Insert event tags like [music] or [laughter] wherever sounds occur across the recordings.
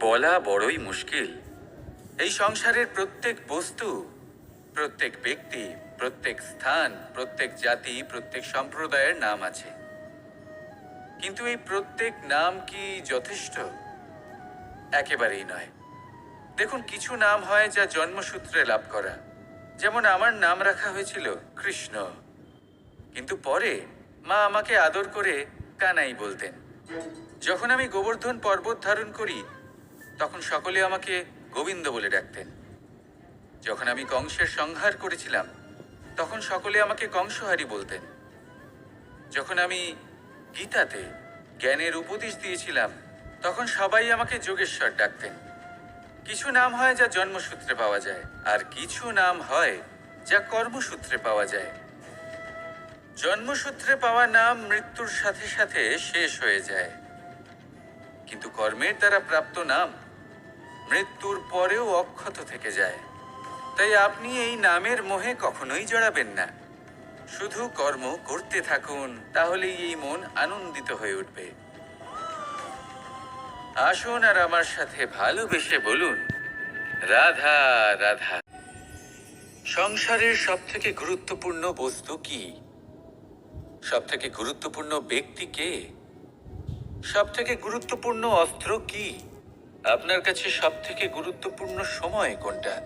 বলা বড়ই মুশকিল। এই সংসারের প্রত্যেক বস্তু, প্রত্যেক ব্যক্তি, প্রত্যেক স্থান, প্রত্যেক জাতি, প্রত্যেক সম্প্রদায়ের নাম আছে। কিন্তু এই প্রত্যেক নাম কি যথেষ্ট? একেবারেই নয়। দেখুন, কিছু নাম হয় যা জন্মসূত্রে লাভ করা। যেমন আমার নাম রাখা হয়েছিল কৃষ্ণ। কিন্তু পরে মা আমাকে আদর করে কানাই বলতেন। যখন আমি গোবর্ধন পর্বত ধারণ করি তখন সকলে আমাকে গোবিন্দ বলে ডাকতেন। যখন আমি কংসের সংহার করেছিলাম, তখন সকলে আমাকে কংসহারি বলতেন। যখন আমি গীতাতে জ্ঞানের উপদেশ দিয়েছিলাম, তখন সবাই আমাকে যোগেশ্বর ডাকতেন। কিছু নাম হয় যা জন্মসূত্রে পাওয়া যায়, আর কিছু নাম হয় যা কর্মসূত্রে পাওয়া যায়। জন্মসূত্রে পাওয়া নাম মৃত্যুর সাথে সাথে শেষ হয়ে যায়। কিন্তু কর্মের দ্বারা প্রাপ্ত নাম মৃত্যুর পরেও অক্ষত থেকে যায়। তাই আপনি এই নামের মোহে কখনোই জড়াবেন না। শুধু কর্ম করতে থাকুন, তাহলেই এই মন আনন্দিত হয়ে উঠবে। আসুন আর আমার সাথে ভালোবেসে বলুন, রাধা রাধা। সংসারের সব থেকে গুরুত্বপূর্ণ বস্তু কি? সব থেকে গুরুত্বপূর্ণ ব্যক্তি কে? সব থেকে গুরুত্বপূর্ণ অস্ত্র কি? আপনার কাছে সব থেকে গুরুত্বপূর্ণ সময় কোনটা?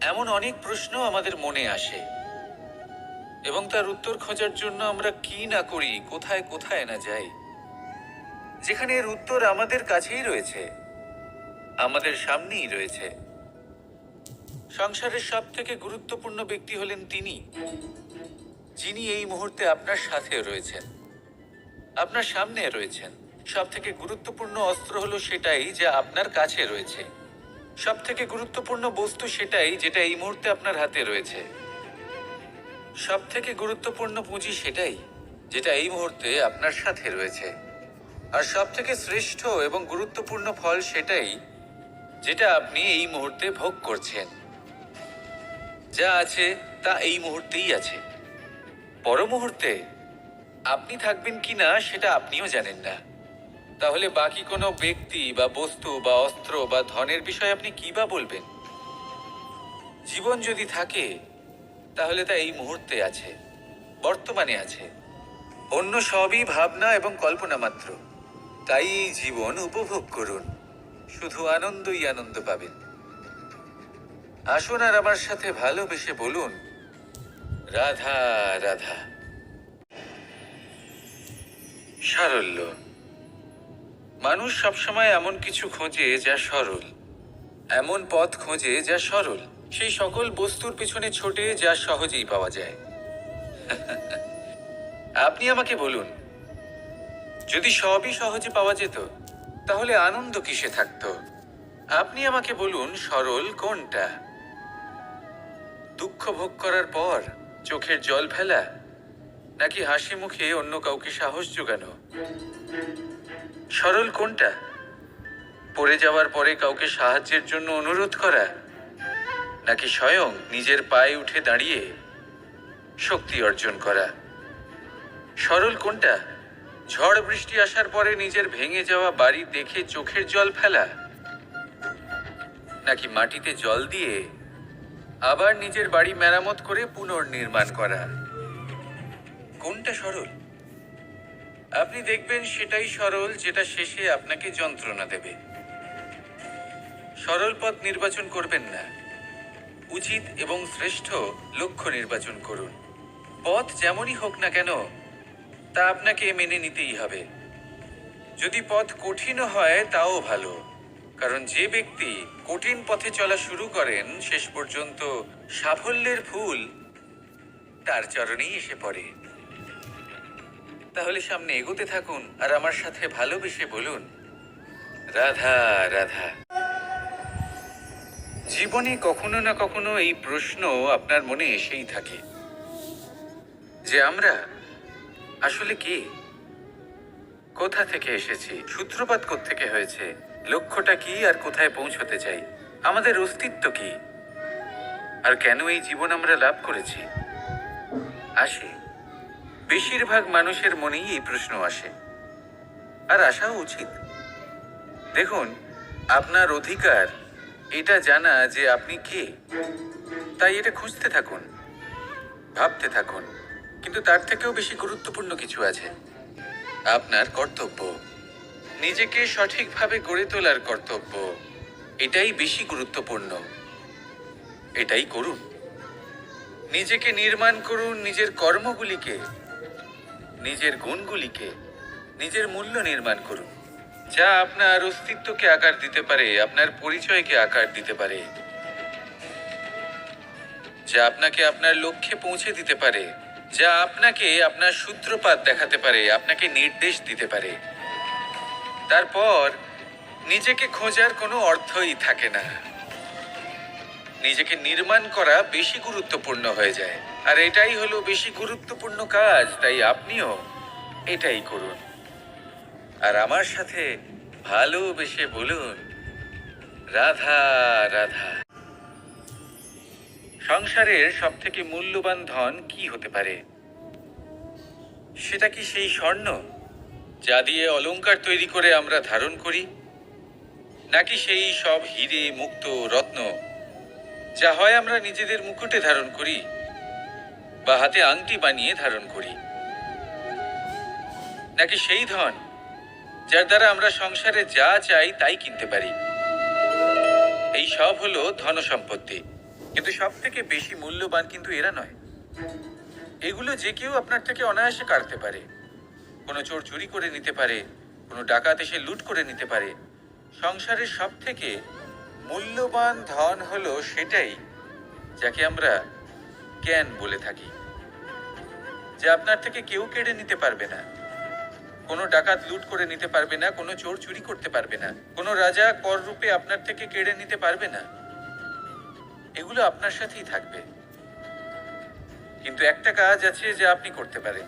এমন অনেক প্রশ্ন আমাদের মনে আসে। এবং তার উত্তর খোঁজার জন্য আমরা কি না করি, কোথায় কোথায় না যাই। যেখানে এর উত্তর আমাদের কাছেই রয়েছে, আমাদের সামনেই রয়েছে। সংসারের সব থেকে গুরুত্বপূর্ণ ব্যক্তি হলেন তিনি, যিনি এই মুহূর্তে আপনার সাথে রয়েছেন, আপনার সামনে রয়েছেন। সব থেকে গুরুত্বপূর্ণ অস্ত্র হলো সেটাই যা আপনার কাছে রয়েছে। সব থেকে গুরুত্বপূর্ণ বস্তু সেটাই যেটা এই মুহূর্তে আপনার হাতে রয়েছে। সব থেকে গুরুত্বপূর্ণ পুঁজি সেটাই যেটা এই মুহূর্তে আপনার সাথে রয়েছে। আর সব থেকে শ্রেষ্ঠ এবং গুরুত্বপূর্ণ ফল সেটাই যেটা আপনি এই মুহূর্তে ভোগ করছেন। যা আছে তা এই মুহূর্তেই আছে। পর মুহূর্তে আপনি থাকবেন কিনা সেটা আপনিও জানেন না। তাহলে বাকি কোনো ব্যক্তি বা বস্তু বা অস্ত্র বা ধনের বিষয়ে আপনি কি বা বলবেন? জীবন যদি থাকে, তাহলে তা এই মুহূর্তে আছে, বর্তমানে আছে। অন্য সবই ভাবনা এবং কল্পনা মাত্র। তাই জীবন উপভোগ করুন, শুধু আনন্দই আনন্দ পাবেন। আসুন আর আমার সাথে ভালোবেসে বলুন, রাধা রাধা। সারল্য। মানুষ সবসময় এমন কিছু খোঁজে যা সরল। এমন পথ খোঁজে যা সরল। সেই সকল বস্তুর পিছনে ছোটে যা সহজেই পাওয়া যায়। [laughs] আপনি আমাকে বলুন, যদি সবই সহজে পাওয়া যেত, তাহলে আনন্দ কিসে থাকতো? আপনি আমাকে বলুন, সরল কোনটা? দুঃখ ভোগ করার পর, চোখের জল ফেলা নাকি হাসি মুখে অন্য কাউকে সাহস যোগানো সরল কোনটা? পড়ে যাওয়ার পরে কাউকে সাহায্যের জন্য অনুরোধ করা? নাকি স্বয়ং নিজের পায়ে উঠে দাঁড়িয়ে শক্তি অর্জন করা? সরল কোনটা? ঝড় বৃষ্টি আসার পরে নিজের ভেঙে যাওয়া বাড়ি দেখে চোখের জল ফেলা? নাকি মাটিতে জল দিয়ে আবার নিজের বাড়ি মেরামত করে পুনর্নির্মাণ করা? কোনটা সরল? আপনি দেখবেন সেটাই সরল যেটা শেষে আপনাকে যন্ত্রণা দেবে। সরল পথ নির্বাচন করবেন না। উচিত এবং শ্রেষ্ঠ লক্ষ্য নির্বাচন করুন। পথ যেমনই হোক না কেন, তা আপনাকে মেনে নিতেই হবে। যদি পথ কঠিনও হয়, তাও ভালো। কারণ যে ব্যক্তি কঠিন পথে চলা শুরু করেন, শেষ পর্যন্ত সাফল্যের ফুল তার চরণেই এসে পড়ে। তাহলে সামনে এগোতে থাকুন আর আমার সাথে ভালোবেসে বলুন, রাধা রাধা। জীবনে কখনো না কখনো এই প্রশ্ন আপনার মনে এসেই থাকে। যে আমরা আসলে কি? কোথা থেকে এসেছি? সূত্রপাত থেকে হয়েছে? লক্ষ্যটা কি আর কোথায় পৌঁছতে চাই? আমাদের অস্তিত্ব কি? আর কেন এই জীবন আমরা লাভ করেছি? আসে। বেশিরভাগ মানুষের মনেই এই প্রশ্ন আসে। আর আসাও উচিত। দেখুন, আপনার অধিকার, এটা জানা যে আপনি কে। তাই এটা খুঁজতে থাকুন, ভাবতে থাকুন। কিন্তু তার থেকেও বেশি গুরুত্বপূর্ণ কিছু আছে। আপনার কর্তব্য, নিজেকে সঠিকভাবে গড়ে তোলার কর্তব্য, এটাই বেশি গুরুত্বপূর্ণ। এটাই করুন। নিজেকে নির্মাণ করুন নিজের কর্মগুলিকে। নিজের গুণগুলিকে, নিজের মূল্য নির্মাণ করুন। যা আপনার অস্তিত্বকে আকার দিতে পারে, আপনার পরিচয়কে আকার দিতে পারে। যা আপনাকে আপনার লক্ষ্যে পৌঁছে দিতে পারে, যা আপনাকে আপনার সূত্রপাত দেখাতে পারে, আপনাকে নির্দেশ দিতে পারে। তারপর, নিজেকে খোঁজার কোনো অর্থই থাকে না। নিজেকে নির্মাণ করা বেশি গুরুত্বপূর্ণ হয়ে যায়। আর এটাই হলো বেশি গুরুত্বপূর্ণ কাজ, তাই আপনিও এটাই করুন। আর আমার সাথে ভালোবেসে বলুন, রাধা রাধা। সংসারের সব থেকে মূল্যবান ধন কি হতে পারে? সেটা কি সেই স্বর্ণ যা দিয়ে অলঙ্কার তৈরি করে আমরা ধারণ করি? নাকি সেই সব হিরে মুক্ত রত্ন যা হয় আমরা নিজেদের মুকুটে ধারণ করি? বা হাতে আংটি বানিয়ে ধারণ করি। নাকি সেই ধন, যার দ্বারা আমরা সংসারে যা চাই তাই কিনতে পারি? এই সব হলো ধন সম্পত্তি কিন্তু সব থেকে বেশি মূল্যবান কিন্তু এরা নয়। এগুলো যে কেউ আপনার থেকে অনায়াসে কাটতে পারে। কোনো চোর চুরি করে নিতে পারে, কোনো ডাকাত এসে লুট করে নিতে পারে। সংসারের সব থেকে মূল্যবান ধন হলো সেটাই, যাকে আমরা জ্ঞান বলে থাকি? যে আপনার থেকে কেউ কেড়ে নিতে পারবে না। কোনো ডাকাত লুট করে নিতে পারবে না, কোনো চোর চুরি করতে পারবে না, কোনো রাজা কর রূপে আপনার থেকে কেড়ে নিতে পারবে না। এগুলো আপনার সাথেই থাকবে। কিন্তু একটা কাজ আছে যা আপনি করতে পারেন।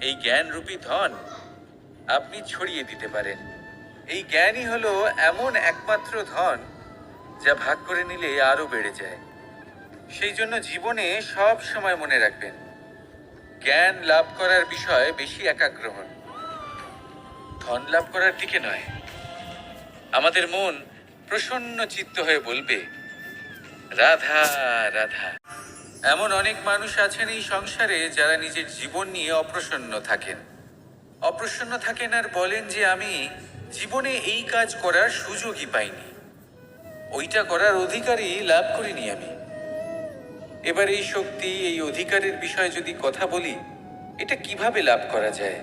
এই জ্ঞান রূপী ধন আপনি ছড়িয়ে দিতে পারেন। এই জ্ঞানই হলো এমন একমাত্র ধন যা ভাগ করে নিলে আরও বেড়ে যায়। সেই জন্য জীবনে সব সময় মনে রাখবেন, জ্ঞান লাভ করার বিষয়ে বেশি একাগ্র হন। ধন লাভ করার দিকে নয়, আমাদের মন প্রসন্ন চিত্ত হয়ে বলবে, রাধা রাধা। এমন অনেক মানুষ আছেন এই সংসারে যারা নিজের জীবন নিয়ে অপ্রসন্ন থাকেন। অপ্রসন্ন থাকেন আর বলেন যে, আমি জীবনে এই কাজ করার সুযোগই পাইনি। ওইটা করার অধিকারই লাভ করিনি আমি। এবার এই শক্তি, এই অধিকারের বিষয়ে যদি কথা বলি, এটা কীভাবে লাভ করা যায়?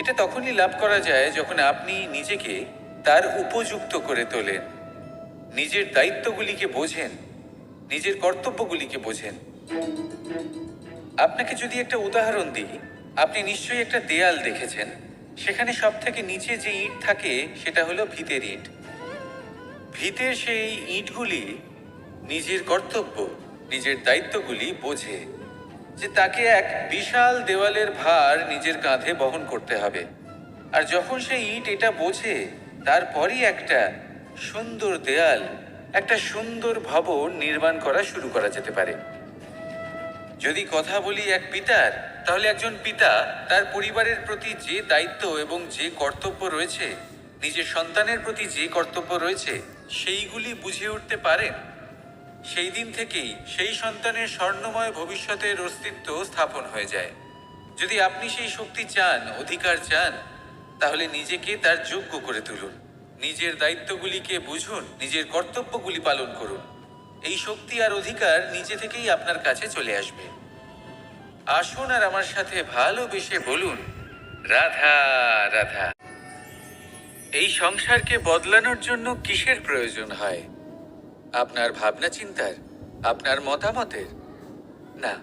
এটা তখনই লাভ করা যায় যখন আপনি নিজেকে তার উপযুক্ত করে তোলেন। নিজের দায়িত্বগুলিকে বোঝেন, নিজের কর্তব্যগুলিকে বোঝেন। আপনাকে যদি একটা উদাহরণ দিই, আপনি নিশ্চয়ই একটা দেয়াল দেখেছেন। সেখানে সব থেকে নিচে যে ইট থাকে, সেটা হলো ভিতের ইট। ভিতের সেই ইটগুলি নিজের কর্তব্য, নিজের দায়িত্বগুলি বোঝে, যে তাকে এক বিশাল দেওয়ালের ভার নিজের কাঁধে বহন করতে হবে। আর যখন সেই ইট এটা বোঝে, তারপরই একটা সুন্দর দেয়াল, একটা সুন্দর ভবন নির্মাণ করা শুরু করা যেতে পারে। যদি কথা বলি এক পিতার, তাহলে একজন পিতা তার পরিবারের প্রতি যে দায়িত্ব এবং যে কর্তব্য রয়েছে, নিজের সন্তানের প্রতি যে কর্তব্য রয়েছে, সেইগুলি বুঝে উঠতে পারেন। সেই দিন থেকেই সেই সন্তানের স্বর্ণময় ভবিষ্যতের অস্তিত্ব স্থাপন হয়ে যায়। যদি আপনি সেই শক্তি চান, অধিকার চান, তাহলে নিজেকে তার যোগ্য করে তুলুন। নিজের দায়িত্বগুলিকে বুঝুন, নিজের কর্তব্যগুলি পালন করুন। এই শক্তি আর অধিকার নিজে থেকেই আপনার কাছে চলে আসবে। আসুন আর আমার সাথে ভালোবেসে বলুন, রাধা রাধা। এই সংসারকে বদলানোর জন্য কিসের প্রয়োজন হয়? আপনার ভাবনা চিন্তার, আপনার মতামতের। না,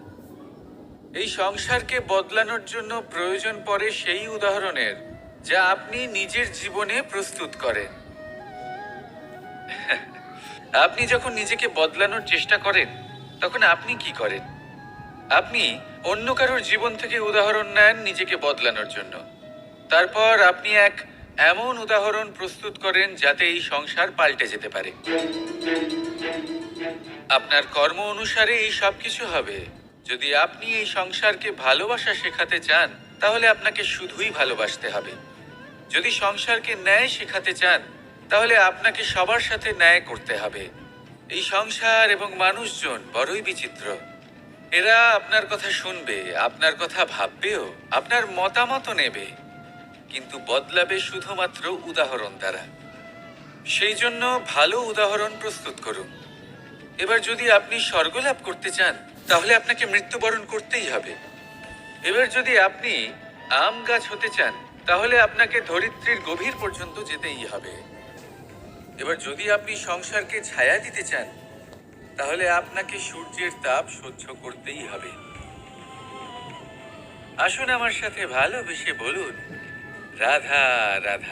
এই সংসারকে বদলানোর জন্য প্রয়োজন পড়ে সেই উদাহরণের, যা আপনি নিজের জীবনে প্রস্তুত করেন। [laughs] আপনি যখন নিজেকে বদলানোর চেষ্টা করেন, তখন আপনি কি করেন? আপনি অন্য কারোর জীবন থেকে উদাহরণ নেন নিজেকে বদলানোর জন্য। তারপর আপনি এক এমন উদাহরণ প্রস্তুত করেন যাতে এই সংসার পাল্টে যেতে পারে। আপনার কর্ম অনুসারে এই সব কিছু হবে। যদি আপনি এই সংসারকে ভালোবাসা শেখাতে চান, তাহলে আপনাকে শুধুই ভালোবাসতে হবে। যদি সংসারকে ন্যায় শেখাতে চান, তাহলে আপনাকে সবার সাথে ন্যায় করতে হবে। এই সংসার এবং মানুষজন বড়ই বিচিত্র। এরা আপনার কথা শুনবে, আপনার কথা ভাববেও, আপনার মতামত নেবে। কিন্তু বদলাবে শুধুমাত্র উদাহরণ দ্বারা। সেই জন্য ভালো উদাহরণ প্রস্তুত করুন। এবার যদি আপনি স্বর্গলাভ করতে চান, তাহলে আপনাকে মৃত্যুবরণ করতেই হবে। এবার যদি আপনি আম গাছ হতে চান, তাহলে আপনাকে ধরিত্রীর গভীর পর্যন্ত যেতেই হবে। এবার যদি আপনি সংসারকে ছায়া দিতে চান, তাহলে আপনাকে সূর্যের তাপ সহ্য করতেই হবে। আসুন আমার সাথে ভালোবেসে বলুন রাধা রাধা